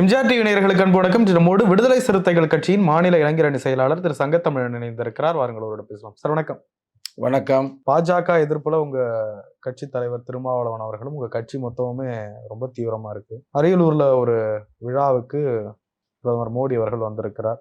MGR TV நேயர்களுக்கு அன்பு வணக்கம். நம்மோடு விடுதலை சிறுத்தைகள் கட்சியின் மாநில இளைஞரணி செயலாளர் திரு சங்கத்தமிழன் இணைந்திருக்கிறார். வாருங்கள் அவரோட பேசலாம் சார் வணக்கம். வணக்கம். பாஜக எதிர்ப்புல உங்க கட்சி தலைவர் திருமாவளவன் அவர்களும் உங்க கட்சி மொத்தமுமே ரொம்ப தீவிரமா இருக்கு. அரியலூர்ல ஒரு விழாவுக்கு பிரதமர் மோடி அவர்கள் வந்திருக்கிறார்.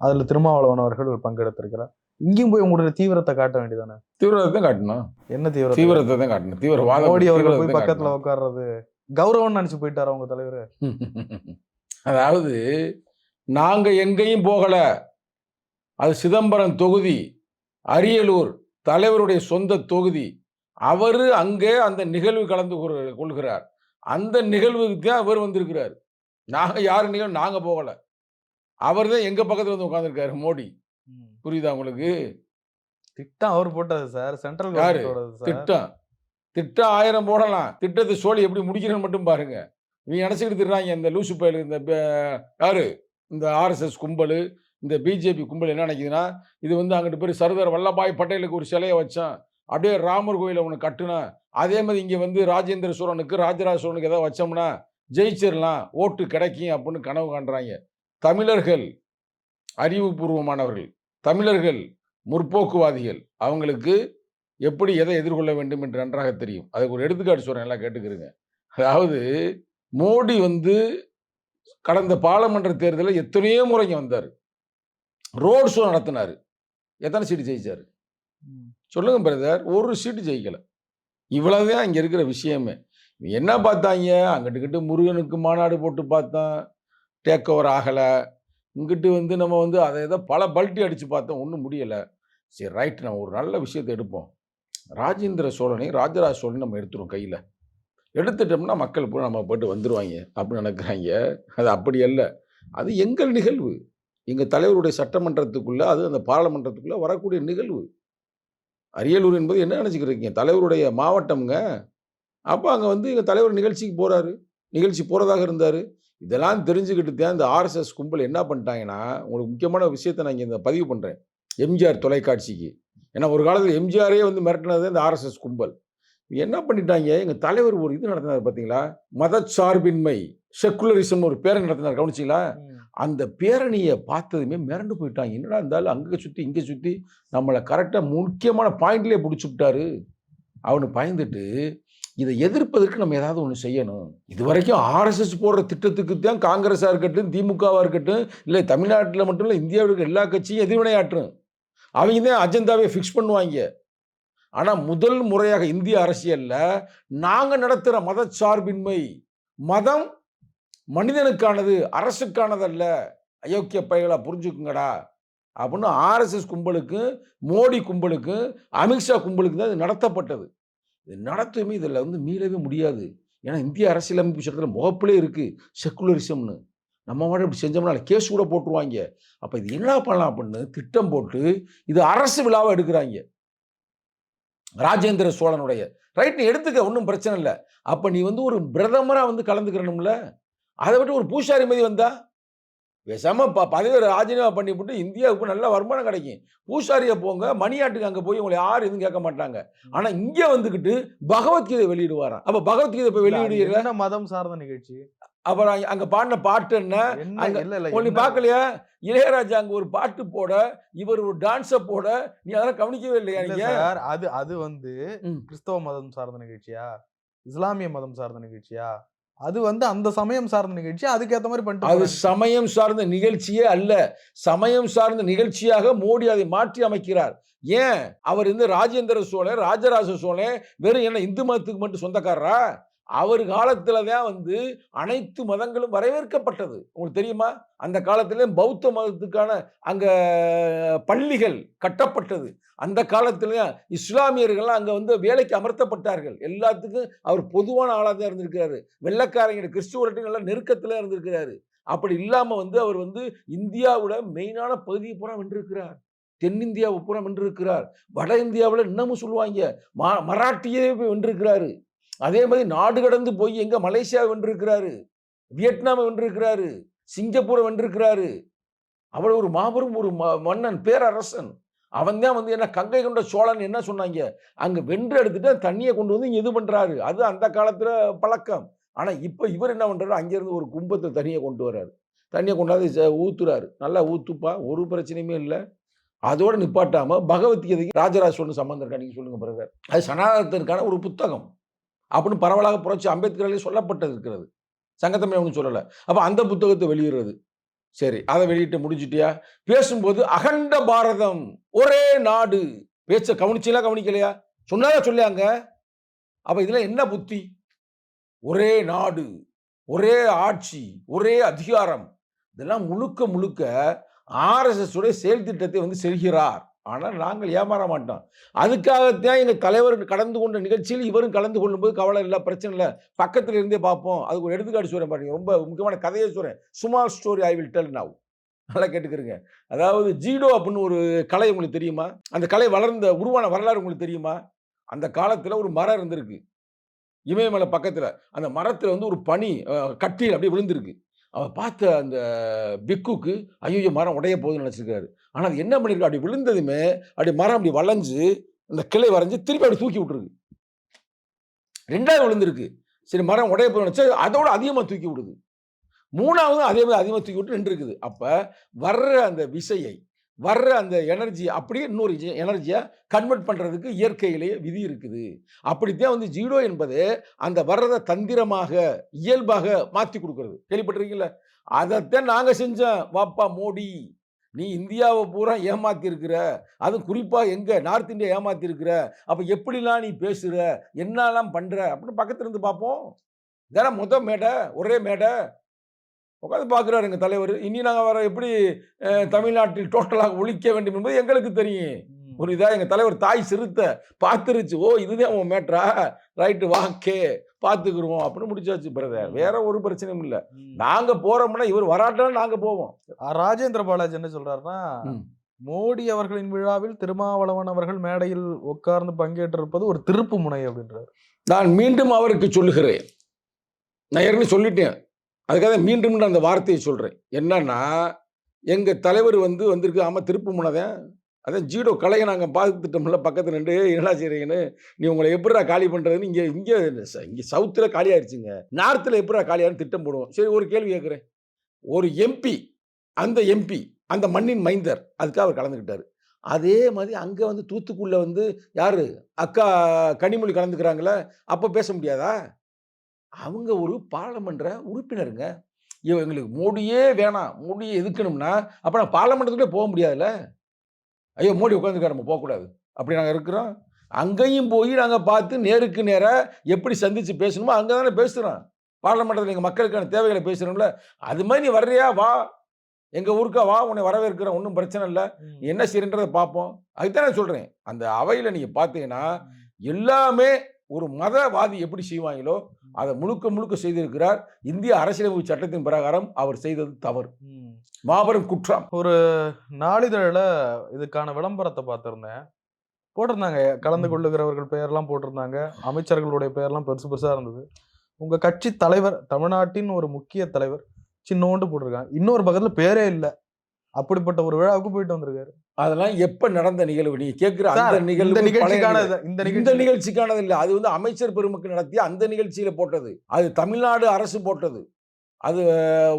அதுல திருமாவளவன் அவர்கள் பங்கெடுத்திருக்கிறார். இங்கேயும் போய் உங்களுடைய தீவிரத்தை காட்ட வேண்டியதானே தீவிரத்தை தான் காட்டணும். என்ன தீவிரம் தீவிரத்தை தான் காட்டணும். தீவிரவாதம் மோடி அவர்கள் போய் பக்கத்துல உட்கார்றது கௌரவம் நினைச்சு போயிட்டாரா உங்க தலைவர். அதாவது நாங்க எங்கேயும் போகல. அது சிதம்பரம் தொகுதி அரியலூர் தலைவருடைய சொந்த தொகுதி. அவரு அங்கே அந்த நிகழ்வு கலந்து கொள்- கொள்கிறார். அந்த நிகழ்வுக்கு தான் அவர் வந்திருக்கிறார். நாங்க யாரு நிகழ்வு நாங்க போகல. அவர் தான் எங்க பக்கத்துல வந்து உட்கார்ந்திருக்காரு மோடி. புரியுதா உங்களுக்கு? திட்டம் அவர் போட்டது சார் சென்ட்ரல் திட்டம். திட்டம் ஆயிரம் போடலாம். திட்டத்தை சோழி எப்படி முடிக்கிறேன்னு மட்டும் பாருங்க. இவங்க நினச்சிக்கிட்டு திடுறாங்க இந்த லூசு பயல் இந்த யாரு? இந்த ஆர்எஸ்எஸ் கும்பல் இந்த பிஜேபி கும்பல் என்ன நினைக்குதுன்னா இது வந்து அங்கிட்டு போய் சர்தார் வல்லபாய் பட்டேலுக்கு ஒரு சிலையை வச்சான். அப்படியே ராமர் கோயிலை ஒன்று கட்டுனா அதே மாதிரி இங்கே வந்து ராஜேந்திர சோழனுக்கு ராஜராஜ சோழனுக்கு எதாவது வச்சோம்னா ஜெயிச்சிடலாம் ஓட்டு கிடைக்கும் அப்படின்னு கனவு காண்றாங்க. தமிழர்கள் அறிவுபூர்வமானவர்கள். தமிழர்கள் முற்போக்குவாதிகள். அவங்களுக்கு எப்படி எதை எதிர்கொள்ள வேண்டும் என்று நன்றாக தெரியும். அதுக்கு ஒரு எடுத்துக்காட்டு சொல்றேன் எல்லாம் கேட்டுக்கிறங்க. அதாவது மோடி வந்து கடந்த பாராளுமன்ற தேர்தலில் எத்தனையோ முறைங்க வந்தார். ரோட் ஷோ நடத்தினார். எத்தனை சீட்டு ஜெயிச்சார். சொல்லுங்க பிரதர் ஒரு சீட்டு ஜெயிக்கல. இவ்வளவுதான் இங்க இருக்கிற விஷயமே. என்ன பார்த்தாங்க? அங்கிட்டுக்கிட்டு முருகனுக்கு மாநாடு போட்டு பார்த்தோம் டேக் ஓவர் ஆகலை. இங்கிட்டு வந்து நம்ம வந்து அதை ஏதோ பல பல்ட்டி அடித்து பார்த்தோம். ஒன்றும் முடியலை. சரி ரைட் நம்ம ஒரு நல்ல விஷயத்தை எடுப்போம். ராஜேந்திர சோழனை ராஜராஜ சோழனை நம்ம எடுத்துருவோம் கையில். எடுத்துட்டோம்னா மக்கள் போய் நம்ம போட்டு வந்துடுவாங்க அப்படின்னு நினைக்கிறாங்க. அது அப்படி அல்ல. அது எங்கள் நிகழ்வு. எங்கள் தலைவருடைய சட்டமன்றத்துக்குள்ளே அது அந்த பாராளுமன்றத்துக்குள்ளே வரக்கூடிய நிகழ்வு. அரியலூர் என்பது என்ன நினச்சிக்கிறீங்க தலைவருடைய மாவட்டம்ங்க. அப்போ அங்கே வந்து எங்கள் தலைவர் நிகழ்ச்சிக்கு போகிறாரு நிகழ்ச்சி போகிறதாக இருந்தார். இதெல்லாம் தெரிஞ்சுக்கிட்டு தான் இந்த ஆர்எஸ்எஸ் கும்பல் என்ன பண்ணிட்டாங்கன்னா உங்களுக்கு முக்கியமான விஷயத்தை நான் இங்கே இந்த பதிவு பண்ணுறேன் எம்ஜிஆர் தொலைக்காட்சிக்கு. ஏன்னா ஒரு காலத்தில் எம்ஜிஆரே வந்து மிரட்டினது இந்த ஆர்எஸ்எஸ் கும்பல். என்ன பண்ணிட்டாங்க? எங்கள் தலைவர் ஒரு இது நடத்தினார் பார்த்தீங்களா மதச்சார்பின்மை செக்குலரிசம் ஒரு பேரணி நடத்தினார். கவனிச்சிங்களா? அந்த பேரணியை பார்த்ததுமே மிரண்டு போயிட்டாங்க. என்னடா இருந்தாலும் அங்கே சுற்றி இங்கே சுற்றி நம்மளை கரெக்டாக முக்கியமான பாயிண்ட்லேயே பிடிச்சி விட்டாரு. அவனு பயந்துட்டு இதை எதிர்ப்பதற்கு நம்ம ஏதாவது ஒன்று செய்யணும். இது வரைக்கும் ஆர்எஸ்எஸ் போடுற திட்டத்துக்கு தான் காங்கிரஸாக இருக்கட்டும் திமுகவாக இருக்கட்டும் இல்லை தமிழ்நாட்டில் மட்டும் இல்லை இந்தியாவில் இருக்க எல்லா கட்சியும் எதிர்வினையாற்றும் அவங்க தான் அஜெண்டாவே ஃபிக்ஸ் பண்ணுவாங்க. ஆனால் முதல் முறையாக இந்திய அரசியலில் நாங்கள் நடத்துகிற மதச்சார்பின்மை மதம் மனிதனுக்கானது அரசுக்கானதல்ல. அயோக்கிய பைகளா புரிஞ்சுக்குங்கடா. அப்படின்னு ஆர்எஸ்எஸ் கும்பலுக்கு மோடி கும்பலுக்கு அமித்ஷா கும்பலுக்கு தான் இது நடத்தப்பட்டது. இது நடத்துமே இதில் வந்து மீளவே முடியாது. ஏன்னா இந்திய அரசியலமைப்பு சட்டத்தில் முகப்பிலே இருக்குது செக்குலரிசம்னு நம்ம மட்டும் இப்படி செஞ்சோம்னா கேஸ் கூட போட்டுருவாங்க. அப்போ இது என்ன பண்ணலாம் அப்படின்னு திட்டம் போட்டு இது அரசு விழாவை எடுக்கிறாங்க. ராஜேந்திர சோழனுடைய. ரைட் நீ எடுத்துக்க ஒன்றும் பிரச்சனை இல்லை. அப்போ நீ வந்து ஒரு பிரதமராக வந்து கலந்துக்கிறணும்ல. அதை விட்டு ஒரு பூசாரி மாதிரி வந்தா? பேசாம ப பதவி ராஜினாமா பண்ணி போட்டு இந்தியாவுக்கு நல்ல வருமானம் கிடைக்கும். பூசாரியை போங்க மணியாட்டுக்கு அங்கே போய் உங்களை யாரும் எதுவும் கேட்க மாட்டாங்க. ஆனால் இங்கே வந்துக்கிட்டு பகவத்கீதை வெளியிடுவாராம். அப்போ பகவத்கீதை இப்போ வெளியிடுறீங்க என்ன மதம் சார்ந்த நிகழ்ச்சி. அப்புறம் அங்க- பாடின பாட்டு என்ன? அங்க- இல்ல இல்ல ஓ, நீ பார்க்கலையா? இளையராஜா அங்க ஒரு பாட்டு போட இவர் ஒரு டான்ஸை போட நீ அதெல்லாம் கவனிக்கவே இல்லையா இல்ல நீங்க? சார் அது அது வந்து. கிறிஸ்தவ மதம் சார்ந்த நிகழ்ச்சியா? இஸ்லாமிய மதம் சார்ந்த நிகழ்ச்சியா? அது வந்து அந்த சமயம் சார்ந்த நிகழ்ச்சி அதுக்கேத்த மாதிரி பண்ணிட்டு அது. சமயம் சார்ந்த நிகழ்ச்சியே அல்ல. சமயம் சார்ந்த நிகழ்ச்சியாக மோடி அதை மாற்றி அமைக்கிறார். ஏன்? அவர் வந்து ராஜேந்திர சோழன் ராஜராஜ சோழன் வெறும் என்ன இந்து மதத்துக்கு மட்டும் சொந்தக்காரரா? அவர் காலத்துல தான் வந்து அனைத்து மதங்களும் வரவேற்கப்பட்டது. உங்களுக்கு தெரியுமா? அந்த காலத்திலே பௌத்த மதத்துக்கான அங்க பள்ளிகள் கட்டப்பட்டது. அந்த காலத்திலையும் இஸ்லாமியர்கள்லாம் அங்க வந்து வேலைக்கு அமர்த்தப்பட்டார்கள். எல்லாத்துக்கும் அவர் பொதுவான ஆளாக தான் இருந்திருக்கிறாரு. வெள்ளக்காரங்க கிறிஸ்துவர்கிட்ட நல்ல நெருக்கத்தில் இருந்திருக்கிறாரு. அப்படி இல்லாமல் வந்து அவர் வந்து இந்தியாவோட மெயினான பகுதியை பூரா வென்றிருக்கிறார். தென்னிந்தியாவை பூரா வென்றிருக்கிறார். வட இந்தியாவில் இன்னமும் சொல்லுவாங்க மா மராட்டியே போய் வென்றிருக்கிறாரு. அதே மாதிரி நாடு கடந்து போய் எங்க மலேசியா வென்றிருக்கிறாரு வியட்நாமை வென்றிருக்கிறாரு சிங்கப்பூரை வென்றிருக்கிறாரு. அவர் ஒரு மாபெரும் ஒரு ம- மன்னன் பேரரசன். அவன் தான் வந்து என்ன கங்கை கொண்ட சோழன் என்ன சொன்னாங்க? அங்கே வென்று எடுத்துட்டு தண்ணியை கொண்டு வந்து இது பண்ணுறாரு அது அந்த காலத்தில் பழக்கம். ஆனால் இப்போ இவர் என்ன பண்ணுறாரு அங்கேருந்து ஒரு கும்பத்தை தண்ணியை கொண்டு வர்றாரு. தண்ணியை கொண்டாந்து ச- நல்லா ஊற்றுப்பா ஒரு பிரச்சனையுமே இல்லை. அதோடு நிப்பாட்டாமல் பகவத்கீதைக்கு ராஜராஜ சோழன் சம்பந்தம் இருக்கா நீங்கள் சொல்லுங்கள் பிரதர் அது சனாதனத்திற்கான ஒரு புத்தகம். அப்படின்னு பரவலாக புரட்சி அம்பேத்கராலே சொல்லப்பட்டது இருக்கிறது சங்கத்தமிழ் ஒன்றும் சொல்லலை. அப்போ அந்த புத்தகத்தை வெளியிடுறது. சரி அதை வெளியிட்டு முடிஞ்சிட்டியா? பேசும்போது அகண்ட பாரதம் ஒரே நாடு. பேச்ச கவனிச்சீங்களா கவனிக்கலையா? சொன்னாரா சொல்லியாங்க. அப்போ இதில் என்ன புத்தி? ஒரே நாடு ஒரே ஆட்சி ஒரே அதிகாரம். இதெல்லாம் முழுக்க முழுக்க ஆர்எஸ்எஸ் உடைய செயல் திட்டத்தை வந்து செல்கிறார். ஆனால் நாங்கள் ஏமாற மாட்டோம். அதுக்காகத்தான் எங்கள் தலைவர் கடந்து கொண்ட நிகழ்ச்சியில் இவரும் கலந்து கொள்ளும்போது கவலை இல்லை பிரச்சனை இல்லை. பக்கத்தில் இருந்தே பார்ப்போம். அதுக்கு ஒரு எடுத்துக்காட்டு சொல்கிறேன் பாருங்க. ரொம்ப முக்கியமான கதையை சொல்கிறேன் சுமார் story I will tell now நல்லா கேட்டுக்கிறீங்க. அதாவது ஜீடோ அப்படின்னு ஒரு கலை உங்களுக்கு தெரியுமா? அந்த கலை வளர்ந்த உருவான வரலாறு உங்களுக்கு தெரியுமா? அந்த காலத்தில் ஒரு மரம் இருந்திருக்கு. இமயமலை பக்கத்தில். அந்த மரத்தில் வந்து ஒரு பனி கட்டியில் அப்படியே விழுந்திருக்கு. அவர் பார்த்த அந்த பிக்குக்கு ஐயோ மரம் உடைய போகுதுன்னு நினச்சிருக்காரு. ஆனால் அது என்ன பண்ணியிருக்கு அப்படி விழுந்ததுமே அப்படி மரம் அப்படி வளைஞ்சு அந்த கிளை வரைஞ்சி திருப்பி அப்படி தூக்கி விட்டுருக்கு. ரெண்டாவது விழுந்திருக்கு. சரி மரம் உடைய போகுதுன்னு நினச்சா அதோட அதிகமாக தூக்கி விடுது. மூணாவது அதே மாதிரி அதிகமாக தூக்கி விட்டு நின்று இருக்குது அப்போ வர்ற அந்த விசையை வர்ற அந்த எனர்ஜி அப்படியே இன்னொரு எனர்ஜியை கன்வெர்ட் பண்ணுறதுக்கு இயற்கையிலேயே விதி இருக்குது. அப்படித்தான் வந்து ஜீடோ என்பது அந்த வர்றதை தந்திரமாக இயல்பாக மாற்றி கொடுக்கறது. கேள்விப்பட்டிருக்கீங்களா? அதைத்தான் நாங்கள் செஞ்சோம். வாப்பா மோடி நீ இந்தியாவை பூரா ஏமாத்திருக்கிற. அதுவும் குறிப்பாக எங்கே நார்த் இந்தியா ஏமாத்திருக்கிற. அப்போ எப்படிலாம் நீ பேசுகிற என்னெல்லாம் பண்ணுற அப்படின்னு பக்கத்துலேருந்து பார்ப்போம். இதெல்லாம் முத மேடை ஒரே மேடை. உட்காந்து பார்க்குறாரு எங்கள் தலைவர். இனி நாங்கள் வர எப்படி தமிழ்நாட்டில் டோட்டலாக ஒழிக்க வேண்டும் என்பது எங்களுக்கு தெரியும். ஒரு இதா எங்கள் தலைவர் தாய் சிறுத்தை பார்த்துருச்சு. ஓ இதுதான் உன் மேட்ரா ரைட்டு வாக்கே பார்த்துக்குருவோம் அப்படின்னு முடிச்சாச்சு. பிரதர் வேற ஒரு பிரச்சனையும் இல்லை. நாங்க போறோம்னா இவர் வராட்டாலும் நாங்க போவோம். ராஜேந்திர பாலாஜி என்ன சொல்றாருன்னா ம். மோடி அவர்களின் விழாவில் திருமாவளவன் அவர்கள் மேடையில் உட்கார்ந்து பங்கேற்றிருப்பது ஒரு திருப்பு முனை அப்படின்றாரு. நான் மீண்டும் அவருக்கு சொல்லுகிறேன். நான் ஏற்கனவே சொல்லிட்டேன். அதுக்காக மீண்டும் நான் அந்த வார்த்தையை சொல்கிறேன் என்னன்னா எங்கள் தலைவர் வந்து வந்திருக்கு. ஆமாம் திருப்பு முனதான் அதான் ஜீடோ கலையை நாங்கள் பார்த்துட்டோம்ல பக்கத்தில் ரெண்டு என்னடா செய்றீங்கன்னு? நீ உங்களை எப்படிடா காலி பண்ணுறதுன்னு இங்கே இங்கே இங்கே சவுத்தில் காலியாயிடுச்சிங்க நார்த்தில் எப்படிடா காலியான்னு திட்டம் போடுவோம். சரி ஒரு கேள்வி கேட்குறேன். ஒரு எம்பி அந்த எம்பி அந்த மண்ணின் மைந்தர் அதுக்காக அவர் கலந்துக்கிட்டார். அதே மாதிரி அங்கே வந்து தூத்துக்குள்ளே வந்து யார்? அக்கா கனிமொழி கலந்துக்கிறாங்களே அப்போ பேச முடியாதா? அவங்க ஒரு பாராளுமன்ற உறுப்பினருங்க. இவங்களுக்கு மோடியே வேணாம். மோடியை எதுக்கணும்னா அப்போ நான் பாராளுமன்றத்துக்குள்ளே போக முடியாதுல்ல? ஐயோ மோடி உட்காந்துக்கார நம்ம போகக்கூடாது. அப்படி நாங்கள் இருக்கிறோம். அங்கேயும் போய் நாங்கள் பார்த்து நேருக்கு நேராக எப்படி சந்தித்து பேசணுமோ அங்கே தானே பேசுகிறோம் பாராளுமன்றத்தில் எங்கள் மக்களுக்கான தேவைகளை பேசுகிறோம்ல அது மாதிரி நீ வர்றியா? வா. எங்கள் ஊருக்கா வா. உன்னை வரவேற்கிறோம். ஒன்றும் பிரச்சனை இல்லை. என்ன செய்யறன்றதை பார்ப்போம். அதுதான் நான் சொல்கிறேன் அந்த அவையில் நீங்கள் பார்த்தீங்கன்னா எல்லாமே ஒரு மதவாதி எப்படி செய்வாங்களோ அதை முழுக்க முழுக்க செய்திருக்கிறார். இந்திய அரசியலமைப்பு சட்டத்தின் பிரகாரம் அவர் செய்தது தவறு. மாபெரும் குற்றம். நாளிதழில் இதுக்கான விளம்பரத்தை பார்த்துருந்தேன். போட்டிருந்தாங்க. கலந்து கொள்ளுகிறவர்கள் பெயர்லாம் போட்டிருந்தாங்க. அமைச்சர்களுடைய பெயர்லாம் பெருசு பெருசா இருந்தது. உங்க கட்சி தலைவர் தமிழ்நாட்டின் ஒரு முக்கிய தலைவர் சின்னோண்டு போட்டிருக்காங்க. இன்னொரு பக்கத்துல பேரே இல்லை. அப்படிப்பட்ட ஒரு விழாவுக்கு போயிட்டு வந்திருக்காரு. அதெல்லாம் எப்ப நடந்த நிகழ்வு? நீங்க கேட்கிற அந்த நிகழ்வு இந்த இந்த நிகழ்ச்சி நிகழ்ச்சிக்கானது இல்ல. அது வந்து அமைச்சர் பெருமக்கள் நடத்திய அந்த நிகழ்ச்சியில போட்டது. அது தமிழ்நாடு அரசு போட்டது. அது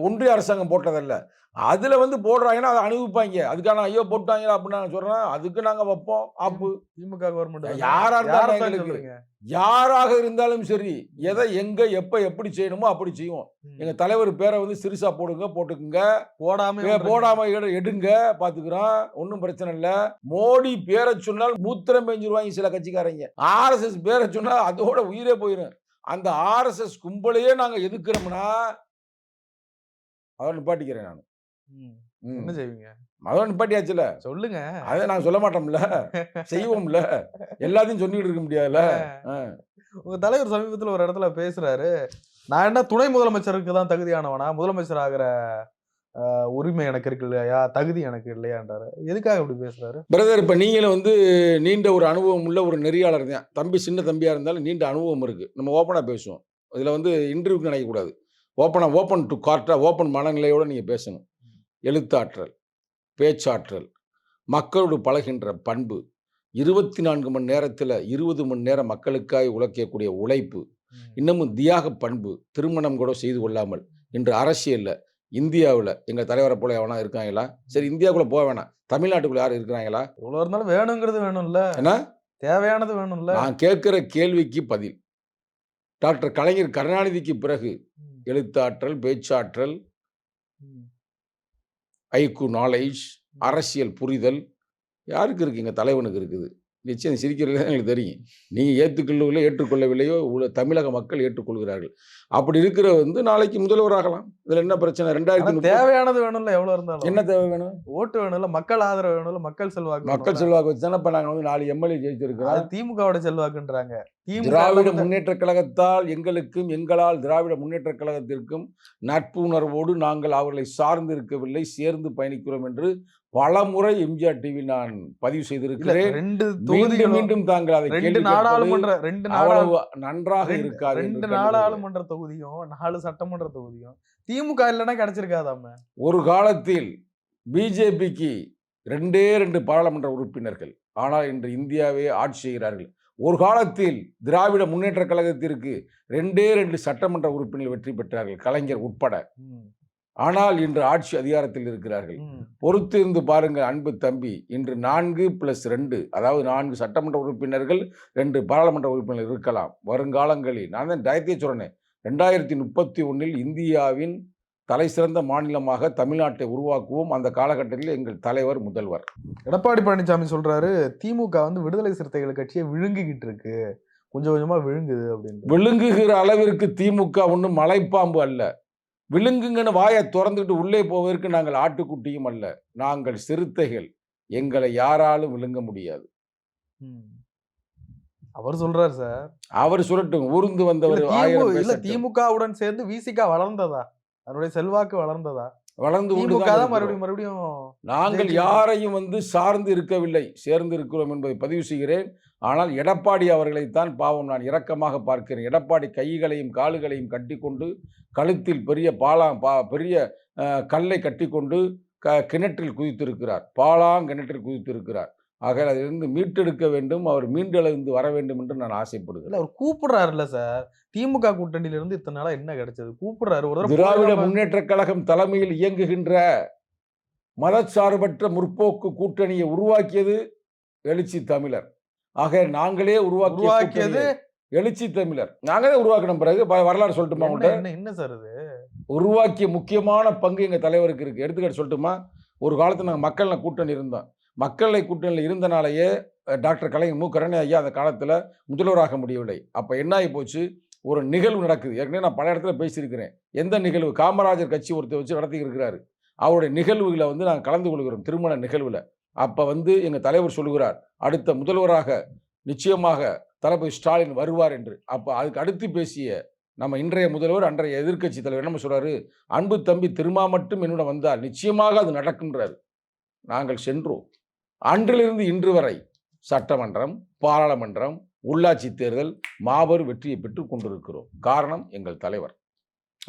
ஒன்றிய அரசாங்கம் போட்டதல்ல. அதுல வந்து போடுறாங்கன்னா அதை அனுபவிப்பாங்க அதுக்கான ஐயோ போட்டாங்க அப்படின்னு நான் சொல்றேன் அதுக்கு நாங்க வைப்போம். ஆப்பு. திமுக கவர்மெண்ட் யாரா இருந்தாலும். யாராக இருந்தாலும் சரி எதை எங்க எப்ப எப்படி செய்யணுமோ அப்படி செய்வோம். எங்க தலைவர் பேரை வந்து சிறுசா போடுங்க போட்டுக்குங்க. போடாம பே- போடாம எடு- எடுங்க பாத்துக்கிறோம். ஒன்றும் பிரச்சனை இல்ல. மோடி பேரை சொன்னால் மூத்திரம் பெஞ்சிருவாங்க சில கட்சிக்காரங்க. ஆர்எஸ்எஸ் பேரை சொன்னா அதோட உயிரே போயிடும் அந்த ஆர்எஸ்எஸ் கும்பலையே நாங்க எதுக்குறோம்னா அதோட நிப்பாட்டிக்கிறேன் நான். என்ன செய்வீங்க? அதோட நிப்பாட்டியாச்சுல. சொல்லுங்க. அதை நான் சொல்ல மாட்டோம்ல. செய்வோம்ல. எல்லாத்தையும் சொல்லிட்டு இருக்க முடியாதுல்ல. உங்க தலைவர் சமீபத்துல ஒரு இடத்துல பேசுறாரு. நான் என்ன துணை முதலமைச்சருக்கு தான் தகுதியானவனா? முதலமைச்சர் ஆகிற உரிமை எனக்கு இருக்கு இல்லையா? தகுதி எனக்கு இல்லையான்றாரு. எதுக்காக இப்படி பேசுறாரு? பிரதர் இப்போ நீங்களும் வந்து நீண்ட ஒரு அனுபவம் உள்ள ஒரு நெறியாளர் தான். தம்பி சின்ன தம்பியாக இருந்தாலும் நீண்ட அனுபவம் இருக்குது நம்ம ஓப்பனாக பேசுவோம். இதில் வந்து இன்டர்வியூக்கு நினைக்கக்கூடாது. ஓப்பனாக ஓப்பன் டு கார்ட்டாக ஓப்பன் மனநிலையோடு நீங்கள் பேசணும். எழுத்தாற்றல் பேச்சாற்றல் மக்களோடு பழகின்ற பண்பு இருபத்தி நான்கு மணி நேரத்தில் இருபது மணி நேரம் மக்களுக்காய் உழைக்கக்கூடிய உழைப்பு இன்னமும் தியாக பண்பு திருமணம் கூட செய்து கொள்ளாமல் இன்று அரசியல்ல இந்தியாவில் எங்கள் தலைவரை போல எவனா இருக்காங்களா? சரி இந்தியாவுக்குள்ள போக வேணாம். தமிழ்நாட்டுக்குள்ள யாரும் இருக்கிறாங்களா? எவ்வளவு இருந்தாலும் வேணுங்கிறது வேணும்ல. ஏன்னா தேவையானது வேணும்ல. நான் கேட்குற கேள்விக்கு பதில். டாக்டர் கலைஞர் கருணாநிதிக்கு பிறகு எழுத்தாற்றல் பேச்சாற்றல் ஐக்கு நாலேஜ் அரசியல் புரிதல் யாருக்கு இருக்கு எங்கள் தலைவனுக்கு இருக்குது. நிச்சயம் சிரிக்கிறது எங்களுக்கு தெரியும். நீங்கள் ஏற்றுக்கொள்ளவில்லை ஏற்றுக்கொள்ளவில்லையோ உள்ள தமிழக மக்கள் ஏற்றுக்கொள்கிறார்கள். அப்படி இருக்கிற வந்து நாளைக்கு முதல்வராகலாம் இதில் என்ன பிரச்சனை? ரெண்டாயிரத்தி தேவையானது வேணும்ல எவ்வளவு இருந்தாலும். என்ன தேவை வேணும்? ஓட்டு வேணும்ல மக்கள் ஆதரவு வேணும்ல மக்கள் செல்வாக்கு மக்கள். செல்வாக்கு வச்சு தானே இப்போ நாங்கள் வந்து நாலு எம்எல்ஏ ஜெயிச்சிருக்கிறோம். அது திமுகவோட செல்வாக்குன்றாங்க. திராவிட முன்னேற்ற கழகத்தால் எங்களுக்கும் எங்களால் திராவிட முன்னேற்ற கழகத்திற்கும் நட்பு உணர்வோடு நாங்கள் அவர்களை சார்ந்து இருக்கவில்லை சேர்ந்து பயணிக்கிறோம் என்று பல முறை எம்ஜிஆர் டிவி நான் பதிவு செய்திருக்கிறேன். ரெண்டு மீண்டும் தொகுதிகளும் மீண்டும் தாங்கள் அதை ரெண்டு நாடாளுமன்ற ரெண்டு அவ்வளவு நன்றாக இருக்காது ரெண்டு. நாடாளுமன்ற தொகுதியும் நாலு சட்டமன்ற தொகுதியும் திமுக இல்லைன்னா கிடைச்சிருக்காதாம? ஒரு காலத்தில் பிஜேபிக்கு ரெண்டே ரெண்டு பாராளுமன்ற உறுப்பினர்கள். ஆனால் இன்று இந்தியாவே ஆட்சி செய்கிறார்கள். ஒரு காலத்தில் திராவிட முன்னேற்ற கழகத்திற்கு ரெண்டே ரெண்டு சட்டமன்ற உறுப்பினர்கள் வெற்றி பெற்றார்கள் கலைஞர் உட்பட. ஆனால் இன்று ஆட்சி அதிகாரத்தில் இருக்கிறார்கள். பொறுத்து இருந்து பாருங்கள் அன்பு தம்பி இன்று நான்கு பிளஸ் ரெண்டு அதாவது நான்கு சட்டமன்ற உறுப்பினர்கள் ரெண்டு பாராளுமன்ற உறுப்பினர்கள் இருக்கலாம். வருங்காலங்களில் நான் தான் டயத்தே சொல்றேன் ரெண்டாயிரத்தி முப்பத்தி ஒன்றில் இந்தியாவின் தலை சிறந்த மாநிலமாக தமிழ்நாட்டை உருவாக்குவோம். அந்த காலகட்டத்தில் எங்கள் தலைவர் முதல்வர். எடப்பாடி பழனிசாமி சொல்றாரு திமுக வந்து விடுதலை சிறுத்தைகள் கட்சியை விழுங்கிக்கிட்டு இருக்கு. கொஞ்சம் கொஞ்சமா விழுங்குது அப்படின்னு விழுங்குகிற அளவிற்கு திமுக ஒன்றும் மலைப்பாம்பு அல்ல. விழுங்குங்கன்னு வாயை திறந்துட்டு உள்ளே போவதற்கு நாங்கள் ஆட்டுக்குட்டியும் அல்ல. நாங்கள் சிறுத்தைகள். எங்களை யாராலும் விழுங்க முடியாது. அவர் சொல்றாரு சார். அவர் சுரட்டும். ஊர்ந்து வந்தவர். திமுகவுடன் சேர்ந்து விசிகா வளர்ந்ததா? அதனுடைய செல்வாக்கு வளர்ந்ததா? வளர்ந்து கொண்டு. மறுபடியும் மறுபடியும் நாங்கள் யாரையும் வந்து சார்ந்து இருக்கவில்லை சேர்ந்து இருக்கிறோம் என்பதை பதிவு செய்கிறேன். ஆனால் எடப்பாடி அவர்களைத்தான் பாவம் நான் இரக்கமாக பார்க்கிறேன். எடப்பாடி கைகளையும் கால்களையும் கட்டிக்கொண்டு கழுத்தில் பெரிய பாலா பா பெரிய கல்லை கட்டிக்கொண்டு க கிணற்றில் குதித்திருக்கிறார். பாலாங் கிணற்றில் குதித்திருக்கிறார். ஆக அதிலிருந்து மீட்டெடுக்க வேண்டும் அவர் மீண்டெழுந்து வர வேண்டும் என்று நான் ஆசைப்படுகிறேன். இல்ல அவர் கூப்பிடுறாருல்ல சார். திமுக கூட்டணியில இருந்து இத்தனை நாளா என்ன கிடைச்சது? கூப்பிடுறாரு. ஒரு திராவிட முன்னேற்றக் கழகம் தலைமையில் இயங்குகின்ற மதச்சார்பற்ற முற்போக்கு கூட்டணியை உருவாக்கியது எழுச்சி தமிழர். ஆக நாங்களே உருவாக்கிய உருவாக்கியது எழுச்சி தமிழர். நாங்களே உருவாக்கின பிறகு வரலாறு சொல்லட்டுமா என்ன என்ன- சார் இது? உருவாக்கிய முக்கியமான பங்கு எங்க தலைவருக்கு இருக்கு. எடுத்துக்காட்டு சொல்லட்டுமா? ஒரு காலத்துல நாங்கள் மக்கள் கூட்டணி இருந்தோம். மக்கள் கூட்டணியில் இருந்தனாலேயே டாக்டர் கலைஞர் மு. கருணை ஐயா அந்த காலத்தில் முதல்வராக முடியவில்லை. அப்போ என்ன ஆகி போச்சு? ஒரு நிகழ்வு நடக்குது. ஏற்கனவே நான் பல இடத்துல பேசியிருக்கிறேன். எந்த நிகழ்வு? காமராஜர் கட்சி ஒருத்தர் வச்சு நடத்தி இருக்கிறாரு அவருடைய நிகழ்வுகளை வந்து நாங்கள் கலந்து கொள்கிறோம் திருமண நிகழ்வில். அப்போ வந்து எங்கள் தலைவர் சொல்லுகிறார் அடுத்த முதல்வராக நிச்சயமாக தளபதி ஸ்டாலின் வருவார் என்று. அப்போ அதுக்கு அடுத்து பேசிய நம்ம இன்றைய முதல்வர் அன்றைய எதிர்க்கட்சி தலைவர் என்ன சொல்கிறாரு அன்பு தம்பி திருமா மட்டும் என்னோட வந்தால் நிச்சயமாக அது நடக்கின்றார் நாங்கள் சென்றோம். அன்றிலிருந்து இன்று வரை சட்டமன்றம் பாராளுமன்றம் உள்ளாட்சி தேர்தல் மாபெரும் வெற்றியை பெற்று கொண்டிருக்கிறோம். காரணம் எங்கள் தலைவர்.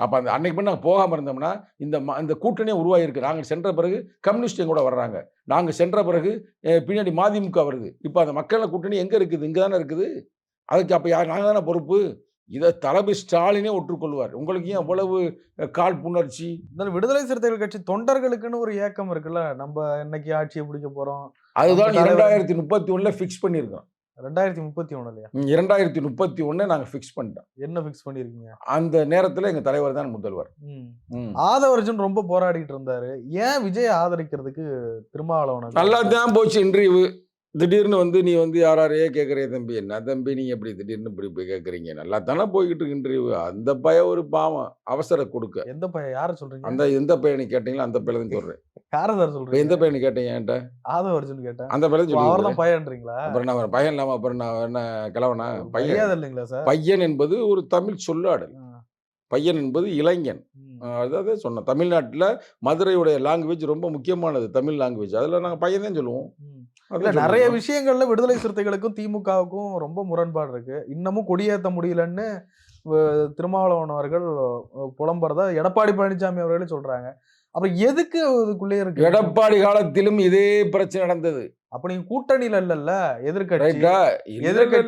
அப்போ அந்த அன்னைக்கு மட்டும் நாங்கள் போகாமல் இருந்தோம்னா இந்த இந்த கூட்டணியே உருவாகியிருக்கு. நாங்கள் சென்ற பிறகு கம்யூனிஸ்ட் கூட வர்றாங்க. நாங்கள் சென்ற பிறகு பின்னாடி மதிமுக வருது. இப்போ அந்த மக்கள் கூட்டணி எங்கே இருக்குது? இங்கே தானே இருக்குது. அதுக்கு அப்போ யார் நாங்கள் தானே பொறுப்பு? இதை தளபதி ஸ்டாலினே ஒற்றுக்கொள்வார். உங்களுக்கு ஏன் அவ்வளவு அஹ், கால் புணர்ச்சி? இருந்தாலும் விடுதலை சிறுத்தைகள் கட்சி தொண்டர்களுக்குன்னு ஒரு ஏக்கம் இருக்குல்ல. நம்ம இன்னைக்கு ஆட்சியை பிடிக்க போறோம். அதுதான் இரண்டாயிரத்தி முப்பத்தி ஒன்றில் ஃபிக்ஸ் பண்ணியிருக்கோம். ரெண்டாயிரத்தி முப்பத்தி ஒண்ணுலயா? ம், இரண்டாயிரத்தி முப்பத்தி ஒன்று நாங்கள் ஃபிக்ஸ் பண்ணிட்டோம். என்ன ஃபிக்ஸ் பண்ணிருக்கீங்க அந்த நேரத்தில் எங்கள் தலைவர் தான் முதல்வர். ஆதவர்ஜுன் ரொம்ப போராடிட்டு இருந்தாரு. ஏன் விஜய் ஆதரிக்கிறதுக்கு திருமாவளவன் நல்லா தான் போச்சு இன்டர்வியூ. திடீர்னு வந்து நீ வந்து யார் யாரையே கேட்குறிய தம்பி என்ன தம்பி? நீங்க எப்படி திடீர்னு இப்படி போய் கேட்குறீங்க? நல்லா தானே போய்கிட்டு இருக்கு இன்டர்வியூ அந்த பையன் ஒரு பாவம். அவசர கொடுக்க. எந்த பையன் யார சொல்றீங்க? அந்த எந்த பையனை கேட்டீங்களோ? அந்த பையன் தான் சொல்றேன். யார சார் சொல்றீங்க? எந்த பையனை கேட்டீங்க என்கிட்ட? ஆதவர்ஜுன் கேட்டேன். அந்த பையன் சொல்லி அவர் தான் பையன்றீங்களா? அப்புறம் நான் பையன் இல்லாம அப்புறம் நான் என்ன கிழவனா? பையன். இல்லைங்களா சார்? பையன் என்பது ஒரு தமிழ் சொல்லாடல். பையன் என்பது இளைஞன். அதாவது சொன்னேன். தமிழ்நாட்டில் மதுரையுடைய லாங்குவேஜ் ரொம்ப முக்கியமானது தமிழ் லாங்குவேஜ் அதில் நாங்கள் பையன் தான் சொல்லுவோம். இல்ல நிறைய. விஷயங்கள்ல விடுதலை சிறுத்தைகளுக்கும் திமுகவுக்கும் ரொம்ப முரண்பாடு இருக்கு. இன்னமும் கொடியேற்ற முடியலன்னு திருமாவளவன் அவர்கள் புலம்புறதா எடப்பாடி பழனிசாமி அவர்களே சொல்றாங்க. அப்புறம் எதுக்கு அதுக்குள்ளே இருக்கு? எடப்பாடி காலத்திலும் இதே பிரச்சனை நடந்தது. அப்ப நீங்க கூட்டணியில இல்லல்ல எதிர்க்கட்சி. ரைட்டா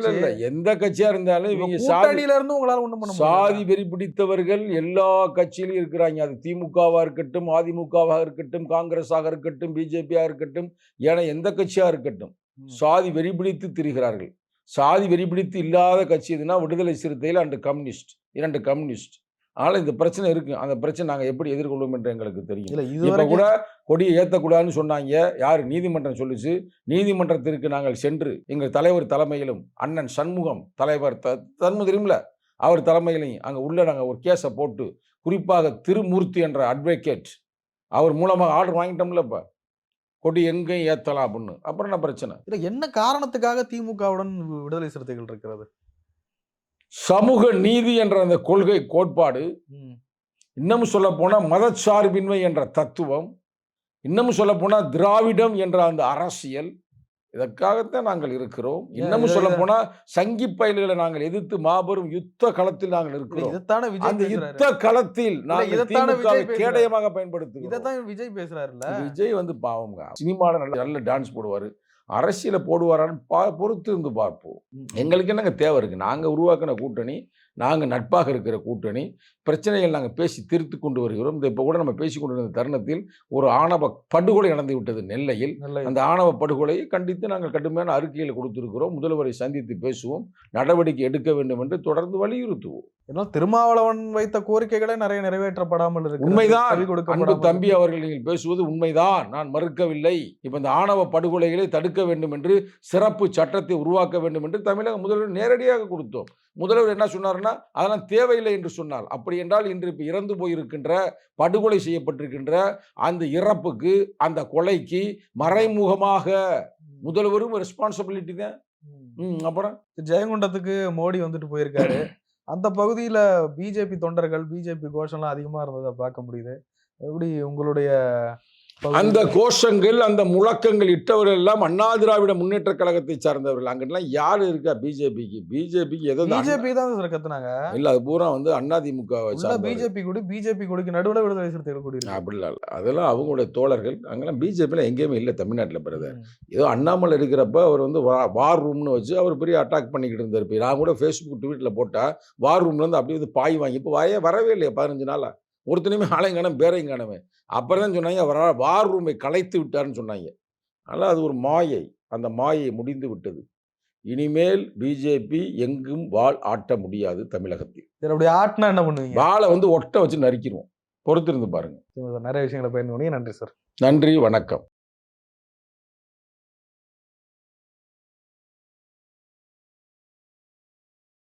இல்ல. எந்த கட்சியா இருந்தாலும் இவங்க கூட்டணியில இருந்து உங்களால ஒண்ணும் பண்ண சாதி வெறி பிடித்தவர்கள் எல்லா கட்சியிலும் இருக்கிறாங்க. அது திமுகவா இருக்கட்டும் அதிமுகவாக இருக்கட்டும் காங்கிரஸாக இருக்கட்டும் பிஜேபியா இருக்கட்டும் ஏன்னா எந்த கட்சியா இருக்கட்டும் சாதி வெறி பிடித்து திரிகிறார்கள். சாதி வெறி பிடித்து இல்லாத கட்சி எதுனா விடுதலை சிறுத்தைகள் அண்டு கம்யூனிஸ்ட் இரண்டு கம்யூனிஸ்ட். அதனால இந்த பிரச்சனை இருக்கு. அந்த பிரச்சனை நாங்க எப்படி எதிர்கொள்வோம் என்று எங்களுக்கு தெரியும். இல்ல இப்ப இதுவரைக்கும் கூட கொடியை ஏத்தக்கூடாதுன்னு சொன்னாங்க. யார்? நீதிமன்றம் சொல்லுச்சு. நீதிமன்றத்திற்கு நாங்கள் சென்று எங்கள் தலைவர் தலைமையிலும் அண்ணன் சண்முகம் தலைவர் த தெரியுமில்ல? அவர் தலைமையிலையும் அங்க உள்ள நாங்க ஒரு கேஸை போட்டு குறிப்பாக திருமூர்த்தி என்ற அட்வொகேட் அவர் மூலமாக ஆர்டர் வாங்கிட்டோம்ல இப்ப. கொடி எங்கேயும் ஏத்தலாம் அப்படின்னு. அப்புறம் என்ன பிரச்சனை? இல்ல என்ன காரணத்துக்காக திமுகவுடன் விடுதலை சிறுத்தைகள் இருக்கிறது? சமூக நீதி என்ற அந்த கொள்கை கோட்பாடு. இன்னமும் சொல்ல போனா மதச்சார்பின்மை என்ற தத்துவம் இன்னமும் சொல்ல போனா திராவிடம் என்ற அந்த அரசியல் இதற்காகத்தான் நாங்கள் இருக்கிறோம். இன்னமும் சொல்ல போனா சங்கி பயல்களை நாங்கள் எதிர்த்து மாபெரும் யுத்த களத்தில் நாங்கள் இருக்கிறோம். அந்த பேசுறாரு. யுத்த களத்தில். கேடயமாக பயன்படுத்துகிறோம். இதைத்தான் விஜய் பேசுறாருல்ல. விஜய் வந்து பாவங்க சினிமாவில் நல்ல நல்ல டான்ஸ் போடுவாரு. அரசியல போடுவாரான்னு பா பொறுத்து இருந்து பார்ப்போம். எங்களுக்கு என்னங்க தேவை இருக்கு நாங்கள் உருவாக்கின கூட்டணி நாங்கள் நட்பாக இருக்கிற கூட்டணி பிரச்சனைகள் நாங்கள் பேசி தீர்த்து கொண்டு வருகிறோம். இந்த இப்போ கூட நம்ம பேசி கொண்டிருந்த தருணத்தில் ஒரு ஆணவ படுகொலை நடந்து விட்டது நெல்லையில். நல்ல அந்த ஆணவ படுகொலையை கண்டித்து நாங்கள் கடுமையான அறிக்கையில் கொடுத்திருக்கிறோம். முதல்வரை சந்தித்து பேசுவோம். நடவடிக்கை எடுக்க வேண்டும் என்று தொடர்ந்து வலியுறுத்துவோம். இதனால் திருமாவளவன் வைத்த கோரிக்கைகளே நிறைய நிறைவேற்றப்படாமல் இருக்கு உண்மைதான். அன்பு தம்பி அவர்கள் நீங்கள் பேசுவது உண்மைதான். நான் மறுக்கவில்லை. இப்ப இந்த ஆணவ படுகொலைகளை தடுக்க வேண்டும் என்று சிறப்பு சட்டத்தை உருவாக்க வேண்டும் என்று தமிழக முதல்வர் நேரடியாக கொடுத்தோம். முதல்வர் என்ன சொன்னார்னா அதெல்லாம் தேவையில்லை என்று சொன்னார். அப்படி என்றால் இன்று இப்ப இறந்து போயிருக்கின்ற படுகொலை செய்யப்பட்டிருக்கின்ற அந்த இறப்புக்கு அந்த கொலைக்கு மறைமுகமாக முதல்வரும் ரெஸ்பான்சிபிலிட்டி தான். அப்புறம்? ஜெயங்கொண்டத்துக்கு மோடி வந்துட்டு போயிருக்காரு. அந்த பகுதியில பிஜேபி தொண்டர்கள் பிஜேபி கோஷம்லாம் அதிகமா இருந்ததை பார்க்க முடியுது. எப்படி உங்களுடைய அந்த கோஷங்கள் அந்த முழக்கங்கள் இட்டவர்கள் எல்லாம் அண்ணா திராவிட முன்னேற்ற கழகத்தை சார்ந்தவர்கள். அங்கெல்லாம் யாரு இருக்கா பிஜேபிக்கு? பிஜேபிக்கு எதோ பிஜேபி தான் சார் கத்துனாங்க. இல்ல அது பூரா வந்து அதிமுக பிஜேபி கூடி பிஜேபி கூடிக்கு நடுவுல விடுதலை சிறுத்தைகள் கூடி அப்படிலாம் இல்லை. அதெல்லாம் அவங்களுடைய தோழர்கள். அங்கெல்லாம் பிஜேபியில் எங்கேயுமே இல்லை தமிழ்நாட்டில் ம். ஏதோ அண்ணாமலை இருக்கிறப்ப அவர் வந்து வார் ரூம்னு வச்சு அவர் பெரிய அட்டாக் பண்ணிக்கிட்டு இருந்தார். நான் கூட ஃபேஸ்புக் ட்வீட்டில் போட்டால் வார் ரூம்லேருந்து அப்படியே வந்து பாய் வாங்கி இப்போ வாயே வரவே இல்லையா பதினஞ்சு நாளா. ஒருத்தனையுமே ஆளையும் காணோம் பேரையும் காணவே அப்புறம் தான் சொன்னாங்க அவர் வார் ரூமை கலைத்து விட்டார்னு சொன்னாங்க. அதனால் அது ஒரு மாயை அந்த மாயை முடிந்து விட்டது. இனிமேல் பிஜேபி எங்கும் வாள் ஆட்ட முடியாது தமிழகத்தில். அப்படி ஆட்டினா என்ன பண்ணுவீங்க? வாளை வந்து ஒட்ட வச்சு நறுக்கிடுவோம் பொறுத்திருந்து பாருங்க. நிறைய விஷயங்களை பயந்து நன்றி சார். நன்றி வணக்கம்.